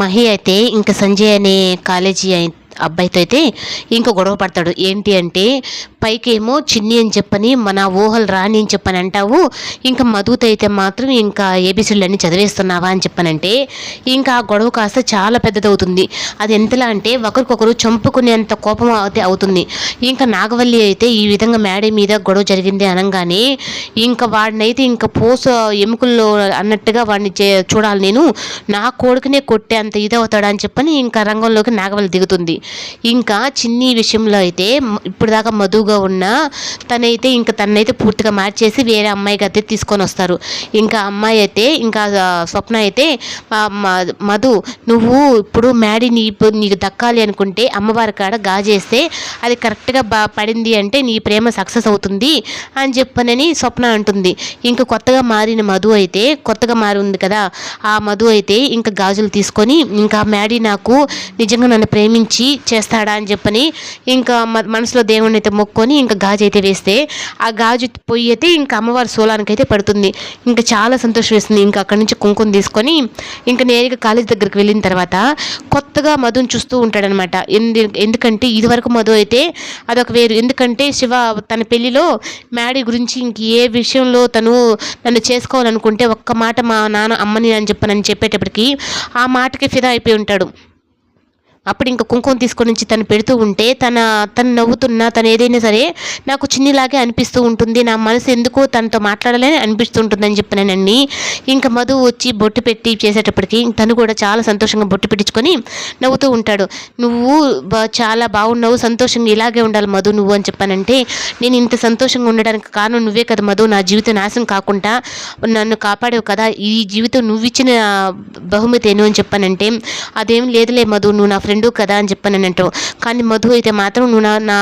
మహి అయితే ఇంకా సంజయ్ అనే కాలేజీ అబ్బాయితో అయితే ఇంకా గొడవ పడతాడు. ఏంటి అంటే పైకేమో చిన్ని అని చెప్పని మన ఊహలు రాని అని చెప్పని అంటావు. ఇంకా మధుతో అయితే మాత్రం ఇంకా ఏబిసిడ్లు అన్ని చదివేస్తున్నావా అని చెప్పనంటే ఇంకా ఆ గొడవ కాస్త చాలా పెద్దదవుతుంది. అది ఎంతలా అంటే ఒకరికొకరు చంపుకునేంత కోపం అయితే అవుతుంది. ఇంకా నాగవల్లి అయితే ఈ విధంగా మేడ మీద గొడవ జరిగింది అనగానే ఇంకా వాడినైతే ఇంకా పోస ఎముకల్లో అన్నట్టుగా వాడిని చే చూడాలి నేను. నా కొడుకునే కొట్టే అంత ఇదవుతాడా అని చెప్పని ఇంకా రంగంలోకి నాగవల్లి దిగుతుంది. ఇంకా చిన్ని విషయంలో అయితే ఇప్పుడు దాకా మధుగా ఉన్న తనైతే ఇంకా తనైతే పూర్తిగా మార్చేసి వేరే అమ్మాయికి అయితే తీసుకొని వస్తారు. ఇంకా అమ్మాయి అయితే ఇంకా స్వప్న అయితే మధు నువ్వు ఇప్పుడు మ్యాడీ నీ ఇప్పుడు నీకు దక్కాలి అనుకుంటే అమ్మవారి కాడ గాజేస్తే అది కరెక్ట్గా బా పడింది అంటే నీ ప్రేమ సక్సెస్ అవుతుంది అని చెప్పనని స్వప్న అంటుంది. ఇంకా కొత్తగా మారిన మధు అయితే కొత్తగా మారి ఉంది కదా ఆ మధు అయితే ఇంకా గాజులు తీసుకొని ఇంకా మ్యాడీ నాకు నిజంగా నన్ను ప్రేమించి చేస్తాడా అని చెప్పని ఇంకా మనసులో దేవుణ్ణి అయితే మొక్కు మొక్కొని ఇంకా గాజు అయితే వేస్తే ఆ గాజు పొయ్యి అయితే ఇంకా అమ్మవారి సోలానికి అయితే పడుతుంది. ఇంకా చాలా సంతోషం వేస్తుంది. ఇంకా అక్కడి నుంచి కుంకుమ తీసుకొని ఇంకా నేరుగా కాలేజ్ దగ్గరికి వెళ్ళిన తర్వాత కొత్తగా మధుని చూస్తూ ఉంటాడనమాట. ఎందు ఎందుకంటే ఇదివరకు మధు అయితే అదొక వేరు. ఎందుకంటే శివ తన పెళ్ళిలో మ్యాడీ గురించి ఇంక ఏ విషయంలో తను నన్ను చేసుకోవాలనుకుంటే ఒక్క మాట మా నాన్న అమ్మని అని చెప్పనని చెప్పేటప్పటికి ఆ మాటకి ఫిదా అయిపోయి ఉంటాడు. అప్పుడు ఇంకా కుంకుమ తీసుకొని నుంచి తను పెడుతూ ఉంటే తన తను నవ్వుతున్నా తను ఏదైనా సరే నాకు చిన్నిలాగే అనిపిస్తూ ఉంటుంది నా మనసు ఎందుకో తనతో మాట్లాడాలని అనిపిస్తూ ఉంటుందని చెప్పినానండి ఇంకా మధు వచ్చి బొట్టు పెట్టి చేసేటప్పటికి తను కూడా చాలా సంతోషంగా బొట్టు పెట్టించుకొని నవ్వుతూ ఉంటాడు. నువ్వు చాలా బాగున్నావు సంతోషంగా ఇలాగే ఉండాలి మధు నువ్వు అని చెప్పానంటే నేను ఇంత సంతోషంగా ఉండడానికి కారణం నువ్వే కదా మధు నా జీవితం నాశనం కాకుండా నన్ను కాపాడావు కదా ఈ జీవితం నువ్వు ఇచ్చిన బహుమతి ఏను అని చెప్పానంటే అదేం లేదులే మధు నువ్వు నా ఫ్రెండ్ కదా అని చెప్పాను అంటావు. కానీ మధు అయితే మాత్రం నువ్వు నా నా